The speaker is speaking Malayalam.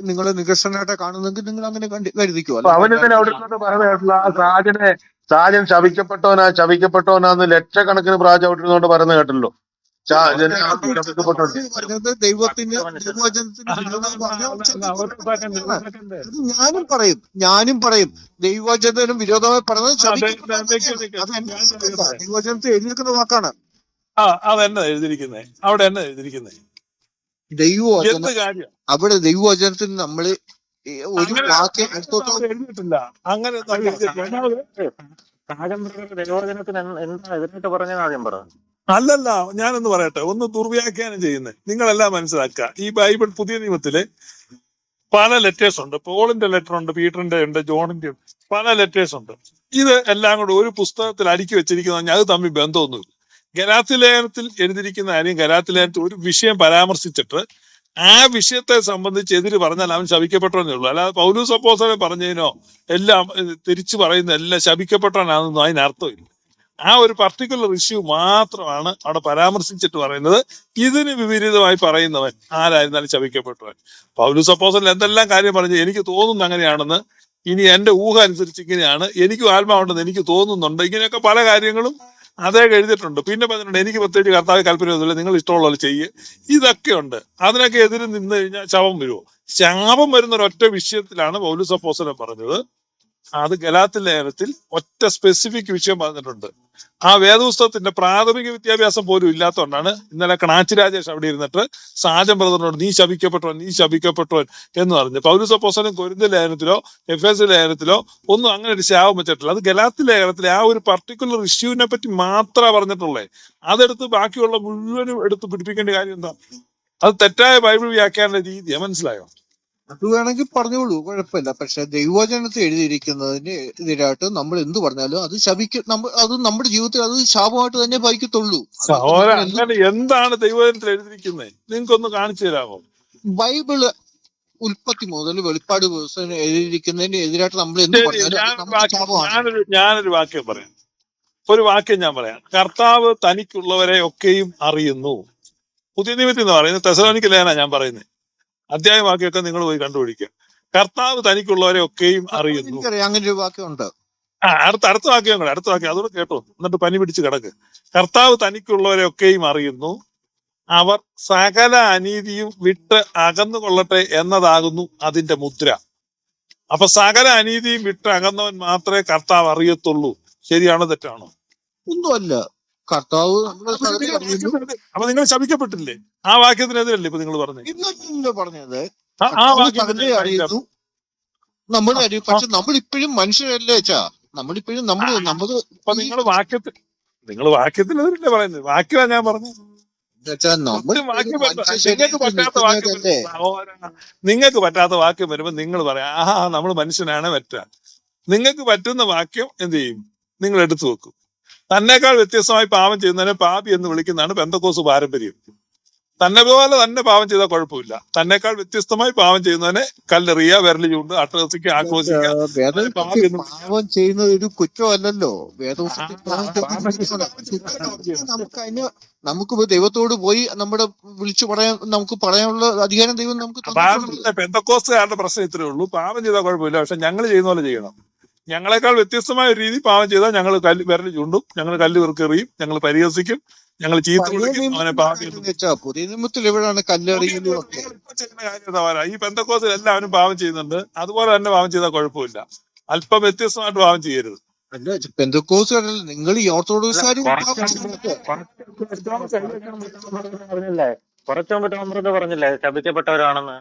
നിങ്ങൾ നികർഷനായിട്ട് കാണുന്നെങ്കിൽ നിങ്ങൾ അങ്ങനെ കണ്ടി- കരുതിക്കോ. അവൻ അവനിതിനെ അവിടെ പറയുന്ന സാജനെ സാജൻ ശവിക്കപ്പെട്ടവനാ ശവിക്കപ്പെട്ടവനാന്ന് ലക്ഷക്കണക്കിന് പ്രാവശ്യം അവിടെ പറയുന്ന കേട്ടല്ലോ. പറഞ്ഞത് ദൈവത്തിന് ദൈവവചനത്തിന് ഞാനും പറയും ഞാനും പറയും ദൈവവചനത്തിനും വിരോധമായി പറഞ്ഞത്. ദൈവവചനത്തിൽ എഴുതിയിരിക്കുന്ന വാക്കാണ്. ആ അതെന്നെ എഴുതിയിരിക്കുന്നേ. അവിടെ എന്നെ എഴുതിയിരിക്കുന്നേ. ദൈവവചനം അവിടെ ദൈവവചനത്തിൽ നമ്മൾ ഒരു വാക്യം എടുത്തോട്ട് എഴുതിയിട്ടില്ല. അങ്ങനെ ഒന്നും എഴുതിയിട്ടില്ല. ദൈവവചനത്തിന് എന്ത് എന്താ എതിരായിട്ട് പറഞ്ഞത് ആദ്യം പറ. അല്ലല്ല ഞാനൊന്ന് പറയട്ടെ. ഒന്ന് ദുർവ്യാഖ്യാനം ചെയ്യുന്നത് നിങ്ങളെല്ലാം മനസ്സിലാക്കുക. ഈ ബൈബിൾ പുതിയ നിയമത്തിൽ പല ലെറ്റേഴ്സ് ഉണ്ട്. പോളിന്റെ ലെറ്റർ ഉണ്ട് പീറ്ററിന്റെ ഉണ്ട് ജോണിന്റെ ഉണ്ട് പല ലെറ്റേഴ്സ് ഉണ്ട്. ഇത് എല്ലാം കൂടെ ഒരു പുസ്തകത്തിൽ അടുക്കി വെച്ചിരിക്കുന്ന അത് തമ്മിൽ ബന്ധമൊന്നുമില്ല. ഗലാത്തി ലേഖനത്തിൽ എഴുതിയിരിക്കുന്ന കാര്യം ഗലാത്തി ലേഖനത്തിൽ ഒരു വിഷയം പരാമർശിച്ചിട്ട് ആ വിഷയത്തെ സംബന്ധിച്ച് എതിര് പറഞ്ഞാൽ അവൻ ശപിക്കപ്പെട്ടവനേ ഉള്ളൂ. അല്ലാതെ പൗലൂസ് അപ്പോസനെ പറഞ്ഞതിനോ എല്ലാം തിരിച്ചു പറയുന്ന എല്ലാം ശപിക്കപ്പെട്ടവനാണെന്നൊന്നും അതിനർത്ഥമില്ല ആ ഒരു പർട്ടിക്കുലർ ഇഷ്യൂ മാത്രമാണ് അവിടെ പരാമർശിച്ചിട്ട് പറയുന്നത്. ഇതിന് വിപരീതമായി പറയുന്നവൻ ആരായിരുന്നാലും ശപിക്കപ്പെട്ടവൻ. പൗലൂസ് അപ്പോസൽ എന്തെല്ലാം കാര്യം പറഞ്ഞു? എനിക്ക് തോന്നുന്നു അങ്ങനെയാണെന്ന്. ഇനി എന്റെ ഊഹം അനുസരിച്ച് ഇങ്ങനെയാണ്. എനിക്കും ആത്മാവുണ്ടെന്ന് എനിക്ക് തോന്നുന്നുണ്ട്. ഇങ്ങനെയൊക്കെ പല കാര്യങ്ങളും അതേ എഴുതിയിട്ടുണ്ട്. പിന്നെ പറഞ്ഞിട്ടുണ്ട് എനിക്ക് പ്രത്യേകിച്ച് കർത്താവ് കൽപ്പനയൊന്നുമില്ല നിങ്ങൾ ഇഷ്ടമുള്ള പോലെ ചെയ്യ്. ഇതൊക്കെ ഉണ്ട്. അതിനൊക്കെ എതിര് നിന്ന് കഴിഞ്ഞാൽ ശവം വരുമോ ശാപം വരുന്ന ഒരൊറ്റ വിഷയത്തിലാണ് പൗലൂസ് അപ്പോസലൻ പറഞ്ഞത്. അത് ഗലാത്തിൽ ലേഖനത്തിൽ ഒറ്റ സ്പെസിഫിക് വിഷയം പറഞ്ഞിട്ടുണ്ട്. ആ വേദപുസ്തകത്തിന്റെ പ്രാഥമിക വിദ്യാഭ്യാസം പോലും ഇല്ലാത്തതുകൊണ്ടാണ് ഇന്നലെ കണാച്ചി രാജേഷ് അവിടെ ഇരുന്നിട്ട് സാജൻ ബ്രദറിനോട് നീ ശപിക്കപ്പെട്ടവൻ നീ ശപിക്കപ്പെട്ടവൻ എന്ന് പറഞ്ഞു പൗരസ പോസനും കൊരിന്ത ലേഖനത്തിലോ എഫ് എസ് ലേഖനത്തിലോ ഒന്നും അങ്ങനെ ഒരു ശാപം വെച്ചിട്ടില്ല. അത് ഗലാത്തി ലേഖനത്തിലെ ആ ഒരു പർട്ടിക്കുലർ ഇഷ്യൂവിനെ പറ്റി മാത്രമേ പറഞ്ഞിട്ടുള്ളേ. അതെടുത്ത് ബാക്കിയുള്ള മുഴുവനും എടുത്ത് പിടിപ്പിക്കേണ്ട കാര്യം എന്താ? അത് തെറ്റായ ബൈബിൾ വ്യാഖ്യാന രീതിയാണ് മനസ്സിലായോ? അത് വേണമെങ്കിൽ പറഞ്ഞോളൂ കുഴപ്പമില്ല. പക്ഷെ ദൈവവചനത്തിൽ എഴുതിയിരിക്കുന്നതിന് എതിരായിട്ട് നമ്മൾ എന്ത് പറഞ്ഞാലും അത് ശപിക്ക അത് നമ്മുടെ ജീവിതത്തിൽ അത് ശാപമായിട്ട് തന്നെ ഭവിക്കത്തുള്ളൂ. അങ്ങനെ എന്താണ് ദൈവചനത്തിൽ എഴുതിയിരിക്കുന്നത് നിങ്ങൾക്കൊന്ന് കാണിച്ചു തരാമോ? ബൈബിൾ ഉൽപ്പത്തി മുതൽ വെളിപ്പാട് ദിവസം എഴുതിയിരിക്കുന്നതിന് എതിരായിട്ട് നമ്മൾ എന്ത് പറഞ്ഞാലും ഞാനൊരു ഞാനൊരു വാക്യം പറയാം. ഒരു വാക്യം ഞാൻ പറയാം. കർത്താവ് തനിക്കുള്ളവരെ ഒക്കെയും അറിയുന്നു. പുതിയ നിമിത്തം എന്ന് പറയുന്നത് തെസലോനിക്ക് ലേന ഞാൻ പറയുന്നത് അധ്യായ വാക്യമൊക്കെ നിങ്ങൾ പോയി കണ്ടുപിടിക്കുക കർത്താവ് തനിക്കുള്ളവരെ ഒക്കെയും അറിയുന്നു. എനിക്കറിയാം അങ്ങനെ ഒരു വാക്യമുണ്ട്. ആ അടുത്ത അടുത്ത വാക്യം കൂടെ അടുത്ത വാക്യം അതുകൂടെ കേട്ടോ. എന്നിട്ട് പനി പിടിച്ച് കിടക്ക്. കർത്താവ് തനിക്കുള്ളവരെ ഒക്കെയും അറിയുന്നു. അവർ സകല അനീതിയും വിട്ട് അകന്നു കൊള്ളട്ടെ എന്നതാകുന്നു അതിന്റെ മുദ്ര. അപ്പൊ സകല അനീതിയും വിട്ട് അകന്നവൻ മാത്രമേ കർത്താവ് അറിയത്തുള്ളൂ. ശരിയാണോ തെറ്റാണോ? ഒന്നുമല്ല. കർത്താവ് അപ്പൊ നിങ്ങൾ ശപിക്കപ്പെട്ടില്ലേ? ആ വാക്യത്തിനെതിരല്ലേ ഇപ്പൊ നിങ്ങൾ പറഞ്ഞത്? ഇന്നല്ല പറഞ്ഞത്. ആ- ആ കർത്താവ് അറിയുന്നു നമ്മൾ അറിയും പക്ഷെ നമ്മൾ ഇപ്പോഴും മനുഷ്യരല്ലേ വെച്ചാ നമ്മളിപ്പോഴും നമ്മൾ നമ്മൾ അപ്പൊ നിങ്ങൾ വാക്യത്തിൽ നിങ്ങൾ വാക്യത്തിനെതിരല്ലേ പറയുന്നത്? വാക്യമാണ് ഞാൻ പറഞ്ഞത്. വെച്ചാ നമ്മൾ ഒരു വാക്യം പറ്റ- മനുഷ്യ നിങ്ങൾക്ക് ശരീരത്തിൽ പറ്റാത്ത വാക്യം നിൽക്കുന്നവരല്ലേ? വരുമ്പോ സഹോദരാ, നിങ്ങൾക്ക് പറ്റാത്ത വാക്യം വരുമ്പോ നിങ്ങൾ പറയാം ആഹാ നമ്മൾ മനുഷ്യനാണ് പറ്റുക നിങ്ങൾക്ക് പറ്റുന്ന വാക്യം എന്ത് ചെയ്യും? നിങ്ങൾ എടുത്തു വെക്കും. തന്നെക്കാൾ വ്യത്യസ്തമായി പാപം ചെയ്യുന്നതിനെ പാപി എന്ന് വിളിക്കുന്നതാണ് ബന്ധക്കോസ് പാരമ്പര്യം. തന്നെ പോലെ തന്നെ പാപം ചെയ്താൽ കുഴപ്പമില്ല. തന്നെക്കാൾ വ്യത്യസ്തമായി പാപം ചെയ്യുന്നതിനെ കല്ലെറിയ വിരലി ചൂണ്ട് അട്ടഹസിക്ക് ആക്രോശിക്കുക. പാപം ചെയ്യുന്നത് ഒരു കുറ്റമല്ലല്ലോ. നമുക്ക് അതിന് നമുക്കിപ്പോ ദൈവത്തോട് പോയി നമ്മുടെ വിളിച്ചു പറയാൻ നമുക്ക് പറയാനുള്ള അധികാരം ദൈവം നമുക്ക്. പാപം പ്രശ്നം ഇത്രേ ഉള്ളൂ. പാപം ചെയ്താൽ കുഴപ്പമില്ല. പക്ഷെ ഞങ്ങൾ ചെയ്യുന്ന പോലെ ചെയ്യണം. ഞങ്ങളെക്കാൾ വ്യത്യസ്തമായ ഒരു രീതി പാവം ചെയ്താൽ ഞങ്ങൾ കല്ല് വിരൽ ചൂണ്ടും ഞങ്ങൾ കല്ല് വെറുക്കെറിയും ഞങ്ങൾ പരിഹസിക്കും ഞങ്ങൾ ചീത്ത വിളിക്കും അവനെ പുതിയ നിയമത്തിൽ എവിടെയാണ് ഈ പെന്തക്കോസിൽ എല്ലാവരും പാവം ചെയ്യുന്നുണ്ട് അതുപോലെ തന്നെ പാവം ചെയ്താൽ കുഴപ്പമില്ല അല്പം വ്യത്യസ്തമായിട്ട് പാവം ചെയ്യരുത് അല്ല നിങ്ങൾ ഈ ഓർത്തഡോക്സുകാരും കുറച്ചു മുമ്പ് പറഞ്ഞില്ലേ ശപിക്കപ്പെട്ടവരാണെന്ന്